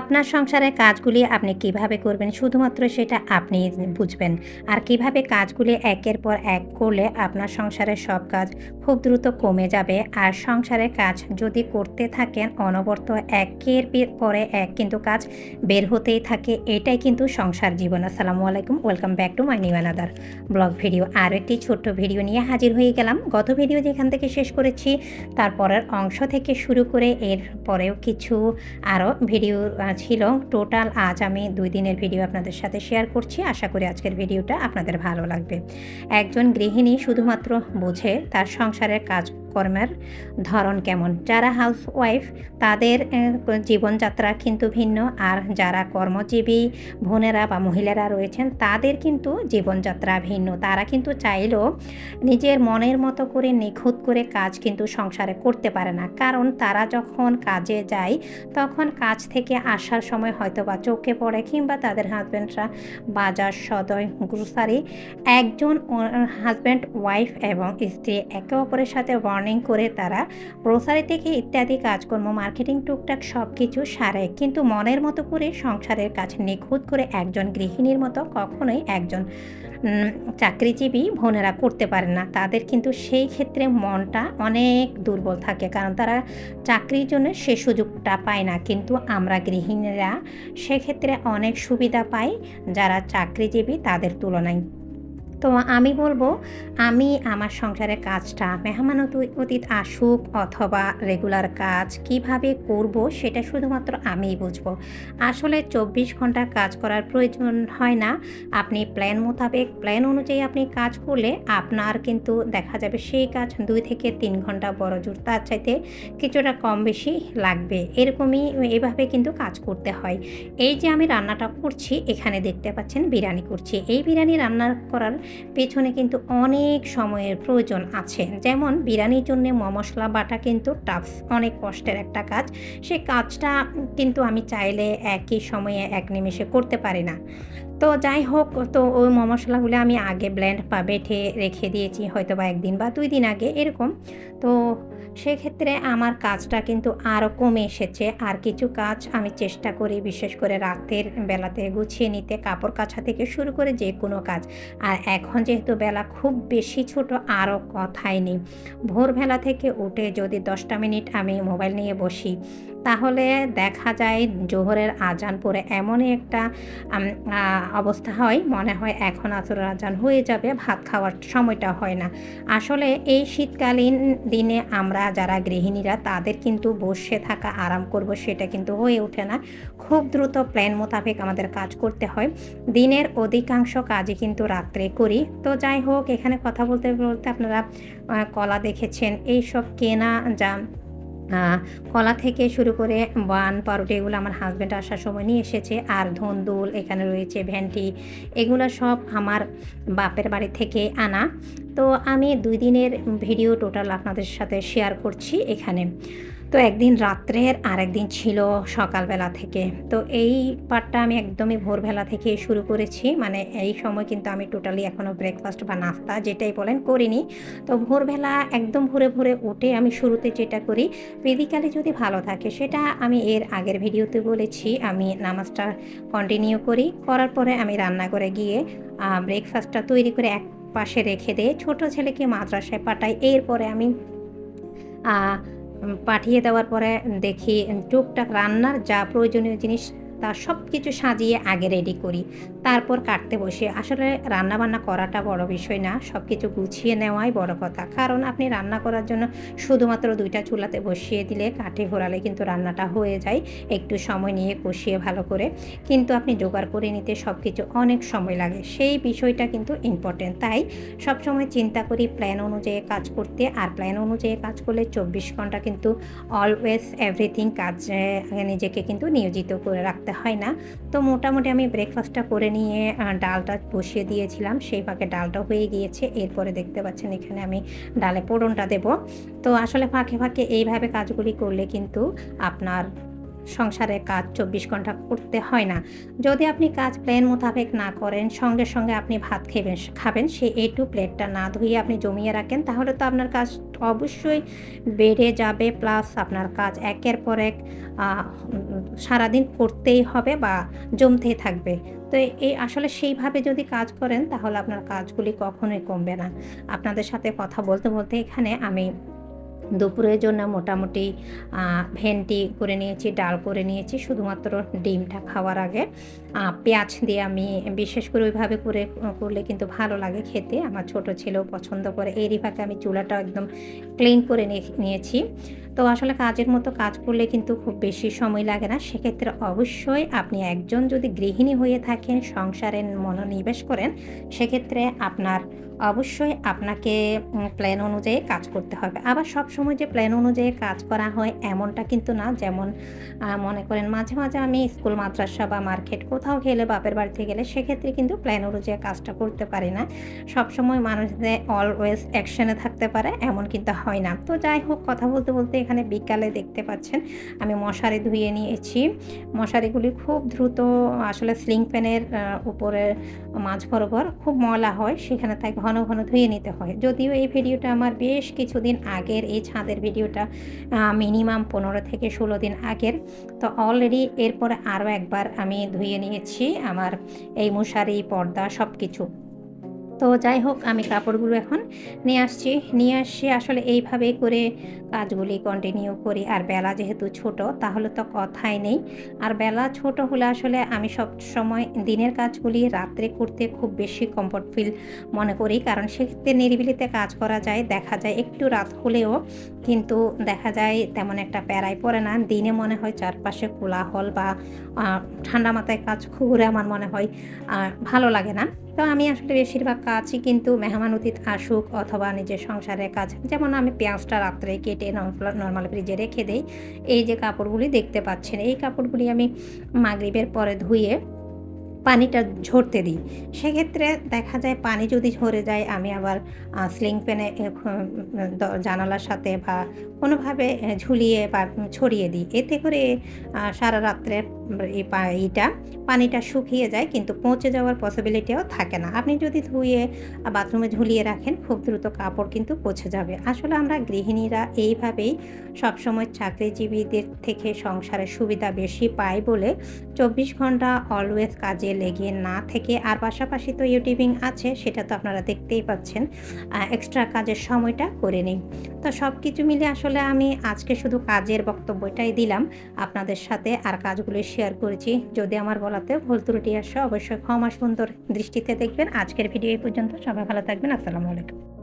আপনার সংসারের কাজগুলি আপনি কীভাবে করবেন? শুধুমাত্র সেটা আপনি বুঝবেন। আর কীভাবে কাজগুলি একের পর এক করলে আপনার সংসারের সব কাজ খুব দ্রুত কমে যাবে। আর সংসারের কাজ যদি করতে থাকেন, অনবরত একের পরে এক কিন্তু কাজ বের হতেই থাকে। এটাই কিন্তু সংসার জীবন। আসসালামু আলাইকুম। Welcome back to my new another blog video আর একটি ছোট্ট ভিডিও নিয়ে হাজির হয়ে গেলাম। গত ভিডিও যেখান থেকে শেষ করেছি তারপরের অংশ থেকে শুরু করে এর পরেও কিছু আরও ভিডিও ছিল। টোটাল আজ আমি দুই দিনের ভিডিও আপনাদের সাথে শেয়ার করছি। আশা করি আজকের ভিডিওটা আপনাদের ভালো লাগবে। একজন গৃহিণী শুধুমাত্র বোঝে তার সংসারের কাজকর্মের ধরন কেমন? যারা হাউস ওয়াইফ তাদের জীবনযাত্রা কিন্তু ভিন্ন। আর যারা কর্মজীবী বোনেরা বা মহিলারা রয়েছেন, তাদের কিন্তু জীবনযাত্রা ভিন্ন। তারা কিন্তু চাইলেও নিজের মনের মতো করে, নিখুঁত করে কাজ কিন্তু সংসারে করতে পারে না। কারণ তারা যখন কাজে যায়, তখন কাজ থেকে আসার সময় হয়তো বা চোখে পড়ে কিংবা তাদের হাজব্যান্ডরা বাজার, সদয় গ্রোসারি একজন হাজব্যান্ড ওয়াইফ এবং স্ত্রী একে অপরের সাথে ওয়ার্নিং করে তারা গ্রোসারি থেকে ইত্যাদি কাজকর্ম মার্কেটিং টুকটাক সব কিছু সারে। কিন্তু মনের মতো করে সংসারের কাজ নিখুঁত করে একজন গৃহিণীর মতো কখনোই একজন চাকরিজীবী বোনেরা করতে পারে না। তাদের কিন্তু সেই ক্ষেত্রে মনটা অনেক দুর্বল থাকে, কারণ তারা চাকরির জন্য সে সুযোগটা পায় না। কিন্তু আমরা গৃহিণীরা সেক্ষেত্রে অনেক সুবিধা পাই যারা চাকরিজীবী তাদের তুলনায়। তো আমি বলব, আমি আমার সংসারের কাজটা মেহমান অতীত আসুক অথবা রেগুলার কাজ কীভাবে করব সেটা শুধুমাত্র আমিই বুঝব। আসলে চব্বিশ ঘণ্টা কাজ করার প্রয়োজন হয় না। আপনি প্ল্যান মোতাবেক প্ল্যান অনুযায়ী আপনি কাজ করলে আপনার কিন্তু দেখা যাবে সেই কাজ দুই থেকে তিন ঘণ্টা বড় জোর। তার চাইতে কিছুটা কম বেশি লাগবে। এরকমই এভাবে কিন্তু কাজ করতে হয়। এই যে আমি রান্নাটা করছি, এখানে দেখতে পাচ্ছেন বিরিয়ানি করছি। এই বিরিয়ানি রান্না করার পেছনে কিন্তু অনেক সময়ের প্রয়োজন আছে। যেমন বিরিয়ানির জন্য মশলা বাটা কিন্তু টাফ অনেক কষ্টের একটা কাজ। সে কাজটা কিন্তু আমি চাইলে একই সময়ে এক নিমেষে করতে পারি না। তো যাই হোক, তো ওই মশলাগুলো আমি আগে ব্ল্যান্ড বা বেটে রেখে দিয়েছি হয়তো বা একদিন বা দুই দিন আগে, এরকম। তো সেক্ষেত্রে আমার কাজটা কিন্তু আরও কমে এসেছে। আর কিছু কাজ আমি চেষ্টা করি বিশেষ করে রাতের বেলাতে গুছিয়ে নিতে, কাপড় কাছা থেকে শুরু করে যে কোনো কাজ। আর এখন যেহেতু বেলা খুব বেশি ছোট আরও কথাই নেই। ভোরবেলা থেকে উঠে যদি দশটা মিনিট আমি মোবাইল নিয়ে বসি তাহলে দেখা যায় জোহরের আজান পরে এমনই একটা অবস্থা হয়, মনে হয় এখন আসরের আজান হয়ে যাবে, ভাত খাওয়ার সময়টা হয় না। আসলে এই শীতকালীন দিনে আমরা যারা গৃহিণীরা, তাদের কিন্তু বসে থাকা, আরাম করব সেটা কিন্তু হয়ে ওঠে না। খুব দ্রুত প্ল্যান মোতাবেক আমাদের কাজ করতে হয়। দিনের অধিকাংশ কাজই কিন্তু রাত্রে করি। তো যাই হোক, এখানে কথা বলতে বলতে আপনারা কলা দেখেছেন এই সব কেনা যা কলা থেকে শুরু করে বান পাউরুটি এগুলো আমার হাজব্যান্ড আসার সময় নিয়ে এসেছে। আর ধন্দুল এখানে রয়েছে ভ্যান্টি এগুলো সব আমার বাপের বাড়ি থেকে আনা। তো আমি দুই দিনের ভিডিও টোটাল আপনাদের সাথে শেয়ার করছি এখানে। তো একদিন রাত্রের আর একদিন ছিল সকালবেলা থেকে। তো এই পার্টটা আমি একদমই ভোরবেলা থেকে শুরু করেছি। মানে এই সময় কিন্তু আমি টোটালি এখনও ব্রেকফাস্ট বা নাস্তা যেটাই বলেন করিনি। তো ভোরবেলা একদম ভোরে ভোরে উঠে আমি শুরুতে যেটা করি ফিজিক্যালি যদি ভালো থাকে সেটা আমি এর আগের ভিডিওতে বলেছি, আমি নামাজটা কন্টিনিউ করি। করার পরে আমি রান্না করে গিয়ে ব্রেকফাস্টটা তৈরি করে এক পাশে রেখে দিয়ে ছোট ছেলেকে মাদ্রাসায় পাঠাই। এরপরে আমি পাঠিয়ে দেওয়ার পরে দেখি টুকটাক রান্নার যা প্রয়োজনীয় জিনিস তা সব কিছু সাজিয়ে আগে রেডি করি। তারপর কাটতে বসে। আসলে রান্না বান্না করাটা বড় বিষয় না সব কিছু গুছিয়ে নেওয়াই বড় কথা। কারণ আপনি রান্না করার জন্য শুধুমাত্র দুইটা চুলাতে বসিয়ে দিলে কাঠে ঘোরালে কিন্তু রান্নাটা হয়ে যায়। একটু সময় নিয়ে কষিয়ে ভালো করে। কিন্তু আপনি জোগাড় করে নিতে সব কিছু অনেক সময় লাগে। সেই বিষয়টা কিন্তু ইম্পর্টেন্ট তাই সব সময় চিন্তা করি প্ল্যান অনুযায়ী কাজ করতে। আর প্ল্যান অনুযায়ী কাজ করলে চব্বিশ ঘণ্টা কিন্তু অলওয়েজ এভরিথিং কাজ নিজেকে কিন্তু নিয়োজিত করে রাখতে হয় না। তো মোটামুটি আমি ব্রেকফাস্টটা করে নিয়ে ডালটা বসিয়ে দিয়েছিলাম। সেই ফাঁকে ডালটা হয়ে গিয়েছে। এরপরে দেখতে পাচ্ছেন এখানে আমি ডালে পোড়নটা দেব। তো আসলে ফাঁকে ফাঁকে এইভাবে কাজগুলি করলে কিন্তু আপনার সংসারের কাজ চব্বিশ ঘণ্টা করতে হয় না। যদি আপনি কাজ প্ল্যান মোতাবেক না করেন, সঙ্গে সঙ্গে আপনি ভাত খেবেন, খাবেন সেই এ টু প্লেটটা না ধুয়ে আপনি জমিয়ে রাখেন, তাহলে তো আপনার কাজ অবশ্যই বেড়ে যাবে প্লাস আপনার কাজ একের পর এক সারাদিন করতেই হবে বা জমতেই থাকবে। তো এই আসলে সেইভাবে যদি কাজ করেন, তাহলে আপনার কাজগুলি কখনোই কমবে না। আপনাদের সাথে কথা বলতে বলতে এখানে আমি দুপুরের জন্য মোটামুটি ভেন্টি করে নিয়েছি, ডাল করে নিয়েছি, শুধুমাত্র ডিমটা খাওয়ার আগে। পেঁয়াজ দিয়ে আমি বিশেষ করে ওইভাবে করে, করলে কিন্তু ভালো লাগে খেতে। আমার ছোট ছেলেও পছন্দ করে। এরই ফাঁকে আমি চুলাটা একদম ক্লিন করে নিয়ে- নিয়েছি। তো আসলে কাজের মতো কাজ করলে কিন্তু খুব বেশি সময় লাগে না। সেক্ষেত্রে অবশ্যই আপনি একজন যদি গৃহিণী হয়ে থাকেন, সংসারে মনোনিবেশ করেন, সেক্ষেত্রে আপনার অবশ্যই আপনাকে প্ল্যান অনুযায়ী কাজ করতে হবে। আবার সব সময় যে প্ল্যান অনুযায়ী কাজ করা হয় এমনটা কিন্তু না। যেমন মনে করেন মাঝে মাঝে আমি স্কুল, মাদ্রাসা বা মার্কেট কোথাও গেলে, বাপের বাড়িতে গেলে, সেক্ষেত্রে কিন্তু প্ল্যান অনুযায়ী কাজটা করতে পারি না। সব সময় মানুষদের অলওয়েজ অ্যাকশনে থাকতে পারে, এমন কিন্তু হয় না। তো যাই হোক, কথা বলতে বলতে এখানে বিকালে দেখতে পাচ্ছেন। আমি মশারি ধুয়ে নিয়েছি। মশারিগুলি খুব দ্রুত আসলে স্লিং ফ্যানের উপরে মাঝ বরাবর খুব ময়লা হয়, সেখানে তাই ঘন ঘন ধুয়ে নিতে হয়। যদিও এই ভিডিওটা আমার বেশ কিছুদিন আগের, এই ছাদের ভিডিওটা মিনিমাম পনেরো থেকে ষোলো দিন আগের। তো অলরেডি এরপরে আরও একবার আমি ধুয়ে নিয়েছি আমার এই মশারি, পর্দা সব কিছু তো যাই হোক, আমি কাপড়গুলো এখন নিয়ে আসছি। নিয়ে আসছি আসলে এইভাবেই করে কাজগুলি কন্টিনিউ করি। আর বেলা যেহেতু ছোট, তাহলে তো কথাই নেই। আর বেলা ছোট হলে আসলে আমি সব সময় দিনের কাজগুলি রাত্রে করতে খুব বেশি কমফর্ট ফিল মনে করি। কারণ সেক্ষেত্রে নিরিবিলিতে কাজ করা যায়, দেখা যায় একটু রাত হলেও কিন্তু দেখা যায় তেমন একটা প্যারাই পড়ে না। দিনে মনে হয় চারপাশে কোলাহল বা ঠান্ডা মাথায় কাজ করে আমার মনে হয় ভালো লাগে না। তো আমি আসলে বেশিরভাগ কাজই কিন্তু মেহমান অতীত আসুক অথবা নিজের সংসারের কাজ, যেমন আমি পেঁয়াজটা রাত্রে কেটে নর্মাল ফ্রিজে রেখে দেই। এই যে কাপড়গুলি দেখতে পাচ্ছেন, এই কাপড়গুলি আমি মাগরিবের পরে ধুয়ে পানিটা ঝরতে দিই। সেক্ষেত্রে দেখা যায় পানি যদি ঝরে যায়, আমি আবার স্লিং প্যানে জানালার সাথে বা কোনোভাবে ঝুলিয়ে বা ছড়িয়ে দিই। এতে করে সারা রাত্রে এইটা পানিটা শুকিয়ে যায় কিন্তু পচে যাওয়ার পসিবিলিটিও থাকে না। আপনি যদি ধুয়ে বাথরুমে ঝুলিয়ে রাখেন, খুব দ্রুত কাপড় কিন্তু পচে যাবে। আসলে আমরা গৃহিণীরা এইভাবেই সবসময় চাকরিজীবীদের থেকে সংসারের সুবিধা বেশি পাই বলে চব্বিশ ঘণ্টা অলওয়েজ কাজে লেগে না থেকে, আর পাশাপাশি তো ইউটিউবিং আছে, সেটা তো আপনারা দেখতেই পাচ্ছেন। এক্সট্রা কাজের সময়টা করে নিই তো সব কিছু মিলে আসলে আমি আজকে শুধু কাজের বক্তব্যটাই দিলাম। আপনাদের সাথে আর কাজগুলো শেয়ার করেছি। যদি আমার বলাতে ভুল ত্রুটি আসে, অবশ্যই ক্ষমা সুন্দর দৃষ্টিতে দেখবেন। আজকের ভিডিও এই পর্যন্ত। সবাই ভালো থাকবেন। আসসালামু আলাইকুম।